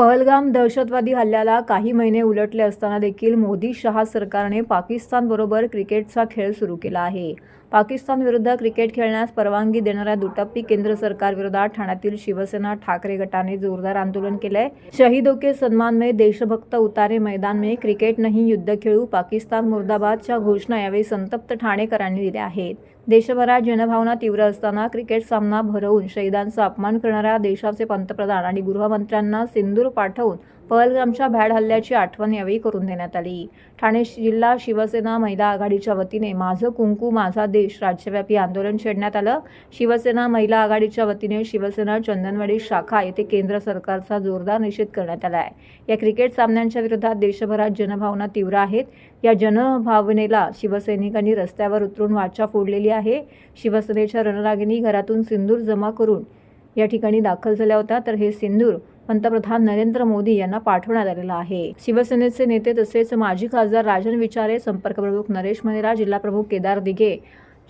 पहलगाम दहशतवादी हल्ल्याला काही महिने उलटले असताना देखील मोदी शहा सरकारने पाकिस्तानबरोबर क्रिकेटचा खेळ सुरू केला आहे. पाकिस्तानविरुद्ध क्रिकेट खेळण्यास परवानगी देणाऱ्या दुटप्पी केंद्र सरकारविरोधात ठाण्यातील शिवसेना ठाकरे गटाने जोरदार आंदोलन केलंय. शहीदों के सन्मान में देशभक्त उतारे मैदान में क्रिकेट नाही युद्ध खेळू पाकिस्तान मुर्दाबादच्या घोषणा यावेळी संतप्त ठाणेकरांनी दिल्या आहेत. देशभरात जनभावना तीव्र असताना क्रिकेट सामना भरवून शहीदांचा अपमान करणाऱ्या देशाचे पंतप्रधान आणि गृहमंत्र्यांना सिंदूर पाठवून पहलगामच्या भॅड हल्ल्याची आठवण यावेळी करून देण्यात आली. ठाणे जिल्हा शिवसेना महिला आघाडीच्या वतीने माझं कुंकू माझा देश राज्यव्यापी आंदोलन छेडण्यात आलं. शिवसेना महिला आघाडीच्या वतीने शिवसेना चंदनवाडी शाखा येथे केंद्र सरकारचा जोरदार निषेध करण्यात आला आहे या क्रिकेट सामन्यांच्या विरोधात देशभरात जनभावना तीव्र आहेत. या जनभावनेला शिवसैनिकांनी रस्त्यावर उतरून वाचा फोडलेली आहे. शिवसेनेच्या रणरागिणी घरातून सिंदूर जमा करून या ठिकाणी दाखल झाल्या होत्या. तर हे सिंदूर पंतप्रधान नरेंद्र मोदी यांना पाठवण्यात आलेलं आहे. शिवसेनेचे नेते तसेच माजी खासदार राजन विचारे संपर्क प्रमुख नरेश मनेरा जिल्हा प्रमुख केदार दिघे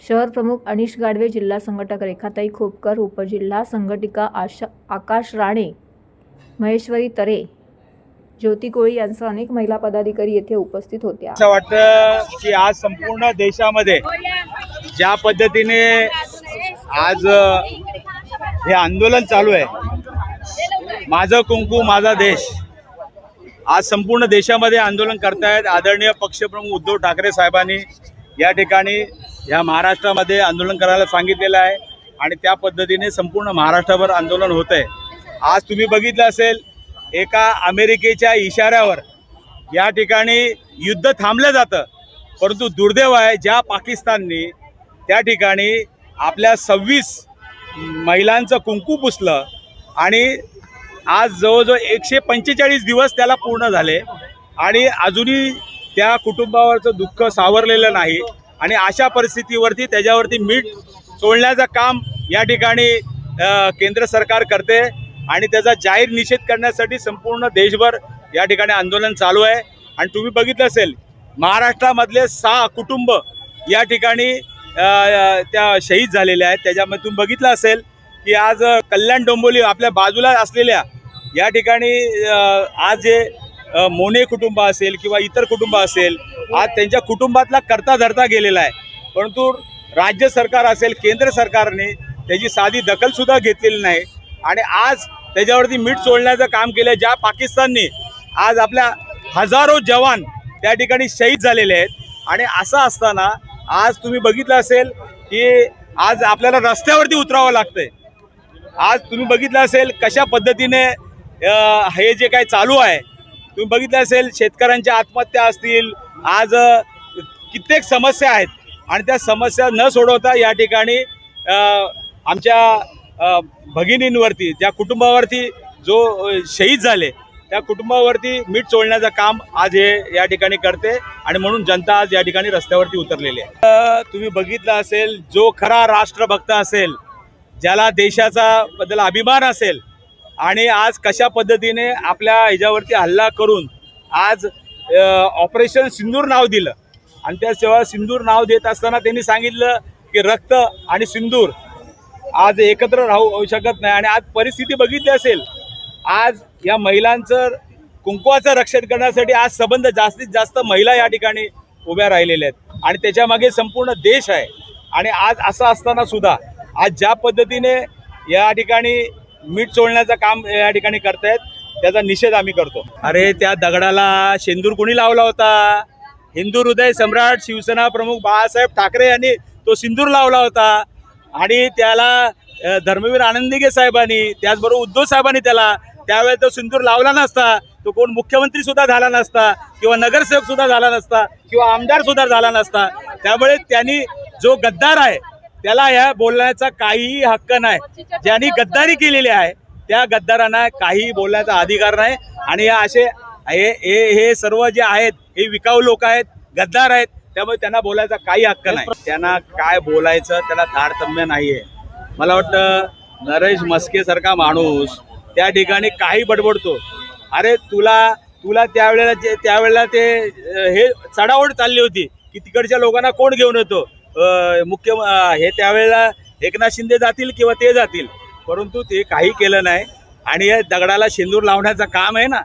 शहर प्रमुख अनिश गाडवे जिल्हा संघटक रेखाताई खोपकर उपजिल्हा संघटिका आशा आकाश राणे महेश्वरी तरे ज्योती कोळी यांसह अनेक महिला पदाधिकारी येथे उपस्थित होत्या. असं वाटतं की आज संपूर्ण देशामध्ये ज्या पद्धतीने आज हे आंदोलन चालू आहे माझं कुंकू माझा देश आज संपूर्ण देशामध्ये आंदोलन करतायत आदरणीय पक्षप्रमुख उद्धव ठाकरे साहेबांनी. या ठिकाणी या महाराष्ट्रामध्ये आंदोलन करायला सांगितलेलं आहे आणि त्या पद्धतीने संपूर्ण महाराष्ट्रभर आंदोलन होत आहे आज तुम्ही बघितलं असेल एका अमेरिकेच्या इशाऱ्यावर या ठिकाणी युद्ध थांबलं जातं परंतु दुर्दैव आहे ज्या पाकिस्ताननी त्या ठिकाणी आपल्या सव्वीस महिलांचं कुंकू पुसलं आणि आज जवळजवळ एकशे पंचेचाळीस दिवस त्याला पूर्ण झाले आणि अजूनही त्या कुटुंबावरचं दुःख सावरलेलं नाही आणि अशा परिस्थितीवरती त्याच्यावरती मीठ सोडण्याचं काम या ठिकाणी केंद्र सरकार करते. आणि त्याचा जाहीर निषेध करण्यासाठी संपूर्ण देशभर या ठिकाणी आंदोलन चालू आहे. आणि तुम्ही बघितलं असेल महाराष्ट्रामधले सहा कुटुंब या ठिकाणी त्या शहीद झालेल्या आहेत. त्याच्यामध्ये तुम्ही बघितलं असेल की आज कल्याण डोंबोली आपल्या बाजूला असलेल्या या ठिकाणी आज जे मोने कुटुंब असेल किंवा इतर कुटुंब असेल आज त्यांच्या कुटुंबातला करता धरता गेलेला आहे. परंतु राज्य सरकार असेल केंद्र सरकारने त्याची साधी दखलसुद्धा घेतलेली नाही. आणि आज त्याच्यावरती मीठ सोडण्याचं काम केलं ज्या पाकिस्तानने आज आपल्या हजारो जवान त्या ठिकाणी शहीद झालेले आहेत. आणि असं असताना आज तुम्ही बघितलं असेल की आज आपल्याला रस्त्यावरती उतरावं लागतंय. आज तुम्ही बघितलं असेल कशा पद्धतीने हे जे काय चालू आहे. तुम्ही बघितलं असेल शेतकऱ्यांच्या आत्महत्या असतील. आज कित्येक समस्या आहेत. आणि त्या समस्या न सोडवता या ठिकाणी आमच्या भगिनींवरती ज्या कुटुंबावरती जो शहीद झाले त्या कुटुंबावरती मीठ चोळण्याचं काम आज हे या ठिकाणी करते आणि म्हणून जनता आज या ठिकाणी रस्त्यावरती उतरलेली आहे. तुम्ही बघितलं असेल जो खरा राष्ट्रभक्त असेल ज्याला देशाचा बद्दल अभिमान असेल आणि आज कशा पद्धतीने आपल्या ह्याच्यावरती हल्ला करून आज ऑपरेशन सिंदूर नाव दिलं. आणि त्या सेवा सिंदूर नाव देत असताना त्यांनी सांगितलं की रक्त आणि सिंदूर आज एकत्र राहू शकत नाही आणि आज परिस्थिती बघितली असेल आज या महिलांचं कुंकवाचं रक्षण करण्यासाठी आज संबंध जास्तीत जास्त महिला या ठिकाणी उभ्या राहिलेल्या आहेत. आणि त्याच्यामागे संपूर्ण देश आहे. आणि आज असं असताना सुद्धा आज ज्या पद्धतीने या ठिकाणी मीठ चोळण्याचं काम या ठिकाणी करतायत त्याचा निषेध आम्ही करतो. अरे त्या दगडाला शेंदूर कोणी लावला होता? हिंदू हृदय सम्राट शिवसेना प्रमुख बाळासाहेब ठाकरे यांनी तो सिंदूर लावला होता. आणि त्याला धर्मवीर आनंदीगे साहेबांनी त्याचबरोबर उद्धव साहेबांनी त्याला त्यावेळेस तो सिंदूर लावला नसता तो कोण मुख्यमंत्री सुद्धा झाला नसता किंवा नगरसेवक सुद्धा झाला नसता किंवा आमदार सुद्धा झाला नसता त्यामुळे त्यांनी जो गद्दार आहे त्याला ह्या बोलण्याचा काहीही हक्क नाही. ज्यांनी गद्दारी केलेली आहे त्या गद्दारांना काहीही बोलण्याचा अधिकार नाही. आणि या असे हे हे सर्व जे आहेत हे विकाऊ लोक आहेत गद्दार आहेत त्यामुळे त्यांना बोलायचा काही हक्क नाही. त्यांना काय बोलायचं त्याला तारतम्य नाहीये. मला वाटतं नरेश मस्के सारखा माणूस त्या ठिकाणी काही बडबडतो. अरे तुला तुला त्यावेळेला जे त्यावेळेला ते हे चढावड चालली होती की तिकडच्या लोकांना कोण घेऊन येतो? मुख्य हे त्यावेळेला एकनाथ शिंदे जातील किंवा ते जातील. परंतु ते काही केलं नाही. आणि या दगडाला शेंदूर लावण्याचं काम आहे ना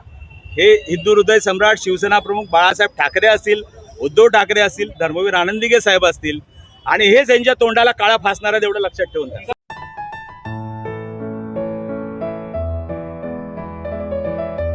हे हिंदू हृदय सम्राट शिवसेना प्रमुख बाळासाहेब ठाकरे असतील उद्धव ठाकरे असतील धर्मवीर आनंदिगे साहेब असतील आणि हेच यांच्या तोंडाला काळा फासणारा एवढं लक्षात ठेवून.